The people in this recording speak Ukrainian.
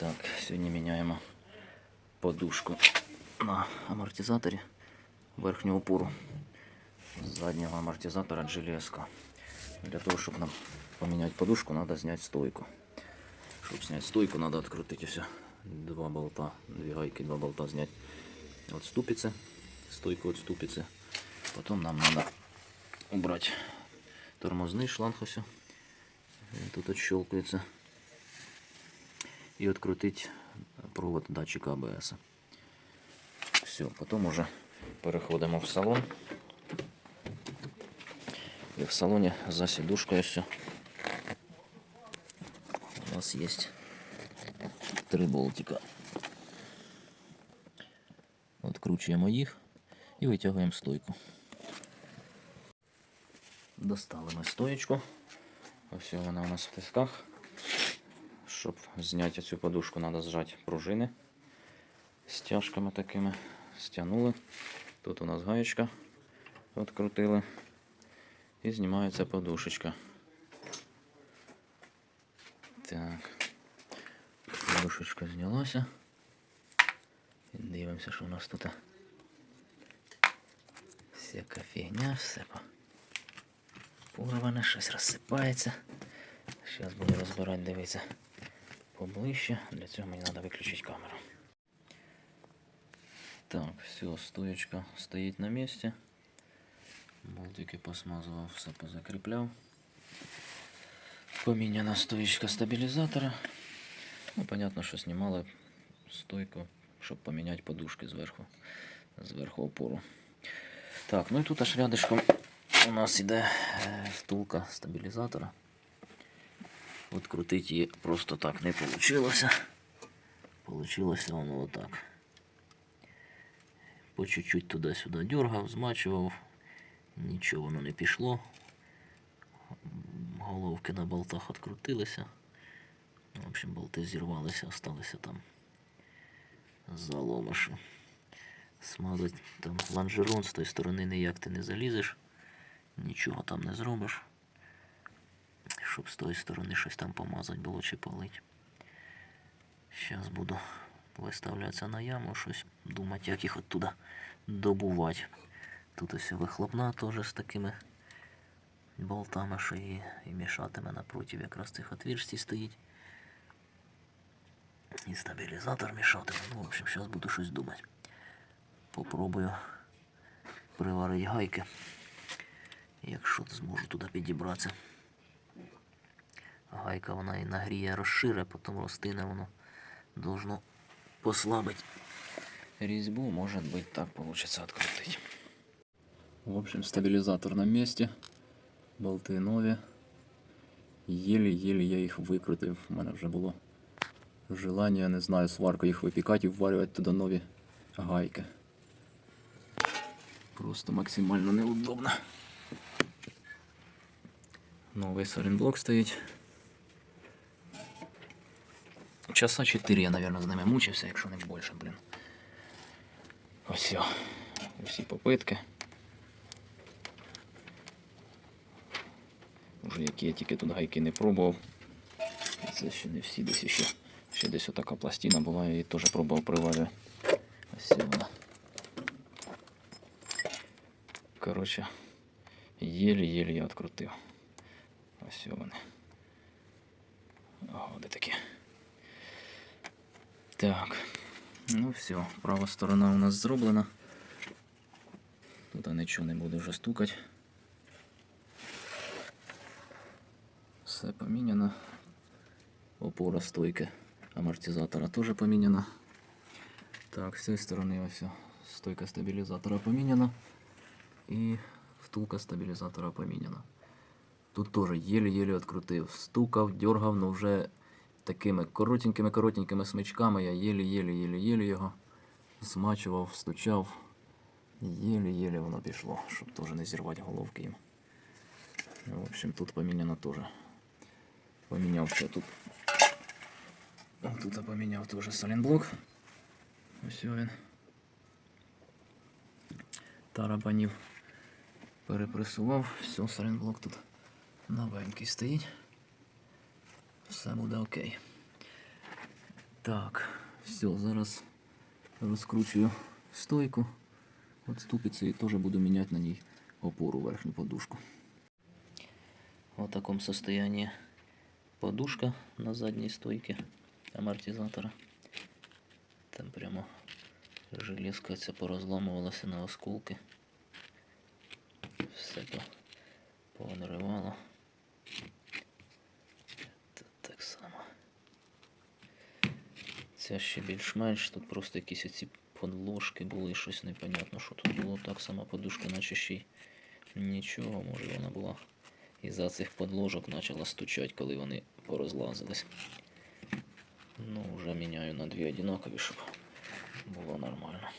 Так, сьогодні міняємо подушку на амортизаторі верхню опору заднього амортизатора GLSK. Для того, щоб нам поміняти подушку, треба зняти стойку. Щоб зняти стойку, треба відкрутити все. Два болта, дві гайки, два болта зняти от ступиці, стойку от ступиці. Потім нам треба убрати тормозний шланг ось. Він тут отщелкується. І відкрутити провод датчика АБС. Все, потім уже переходимо в салон. І в салоні за сідушкою все. У нас є три болтика. Откручуємо їх і витягуємо стойку. Достали ми стоєчку. Ось вона у нас в тисках. Щоб зняти цю подушку, треба зжати пружини стяжками такими. Стягнули. Тут у нас гаєчка відкрутили. І знімається подушечка. Так. Подушечка знялася. І дивимося, що у нас тут. Всяка фігня, все порване, щось розсипається. Зараз буду розбирати, дивитися поближче. Для цього мені треба виключити камеру. Так, все, стоечка стоїть на місці. Болтики посмазував, все позакріпляв. Поміняна стоїчка стабілізатора. Ну, понятно, що знімали стойку, щоб поміняти подушки зверху. Зверху опору. Так, ну і тут аж рядышком у нас іде е, втулка стабілізатора. От крутити її просто так не вийшло. Получилося воно отак. По чуть-чуть туди-сюди дергав, змачував. Нічого воно не пішло. Головки на болтах відкрутилися. В общем, болти зірвалися, осталися там заломиші. Смазать там лонжерон з тої сторони ніяк ти не залізеш, нічого там не зробиш. Щоб з тої сторони щось там помазати було чи полить. Зараз буду виставлятися на яму, щось думати, як їх оттуда добувати. Тут ось вихлопна теж з такими болтами, що і, і мішатиме напротив якраз цих отверстий стоїть. І стабілізатор мішатиме. Ну, в общем, зараз буду щось думати. Попробую приварити гайки. Якщо зможу туди підібратися. Гайка вона і нагріє, розшире, потім розтине воно должно послабить різьбу, може бути так получится открутить. В общем, стабилизатор на месте. Болти нові. Єлі-єлі я їх викрутив. У мене вже було желання, не знаю, сварку їх випікати і вварювати туди нові гайки. Просто максимально неудобно. Новий салінблок стоїть. Часа 4 я, наверное, з ними мучився, якщо не більше, блін. Ось. Всі попитки. Уже які я тільки тут гайки не пробував. Це ще не всі десь ще. Ще десь отака пластина була, я її теж пробував приварювати. Ось вона. Коротше, єлі-єлі я відкрутив. Ось вони. О, такі. Так. Ну все, права сторона у нас зроблена. Тут нічого не буде вже стукати. Все поміняно. Опора стойки амортизатора теж поміняна. Так, з цієї сторони ось стойка стабілізатора поміняна. І втулка стабілізатора поміняна. Тут теж єлі-єлі відкрутив. Стукав, дергав, але вже такими коротенькими-коротенькими смичками я єлі-єлі-єлі-єлі його змачував, стучав. Єлі-єлі воно пішло, щоб теж не зірвати головки їм. В общем, тут поміняно теж. Поміняв що тут. Тут поміняв теж салінблок. Ось він. Тарабанів перепресував. Все, салінблок тут новенький стоїть. Все буде окей. Так, все, зараз розкручую стойку. От ступиці і теж буду міняти на ній опору верхню подушку. В таком состоянии подушка на задней стойке амортизатора. Там прямо железка ця порозламувалася на осколки. Все то понривало. Тут так само. Ця ще більш-менш, тут просто якісь оці подложки були, щось непонятно, що тут було. Так сама подушка, наче ще й нічого, може вона була І за цих подложок почала стучати, коли вони порозлазились. Ну, вже міняю на дві одинакові, щоб було нормально.